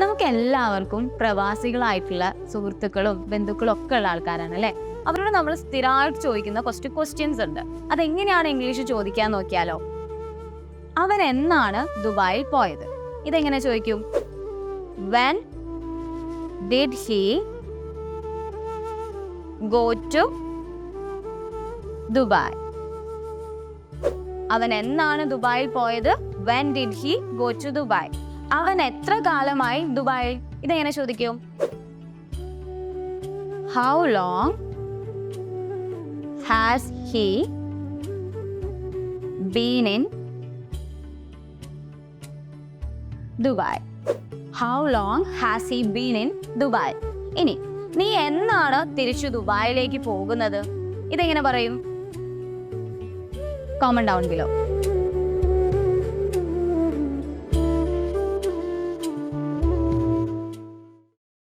നമുക്ക് എല്ലാവർക്കും പ്രവാസികളായിട്ടുള്ള സുഹൃത്തുക്കളും ബന്ധുക്കളും ഒക്കെ ഉള്ള ആൾക്കാരാണ് അല്ലേ? അവരോട് നമ്മൾ സ്ഥിരമായിട്ട് ചോദിക്കുന്ന കുറച്ച് ക്വസ്റ്റ്യൻസ് ഉണ്ട്. അതെങ്ങനെയാണ് ഇംഗ്ലീഷ് ചോദിക്കാൻ നോക്കിയാലോ? അവൻ എന്നാണ് ദുബായിൽ പോയത്? ഇതെങ്ങനെ ചോദിക്കും? When did he go to Dubai അവൻ എന്നാണ് ദുബായിൽ പോയത്? When did he go to Dubai അവൻ എത്ര കാലമായി ദുബായിൽ? ഇതെങ്ങനെ ചോദിക്കും? How long has he been in Dubai how long has he been in Dubai ഇനി നീ എന്നാണ് തിരിച്ചു ദുബായിലേക്ക് പോകുന്നത്? ഇതെങ്ങനെ പറയും? Common down below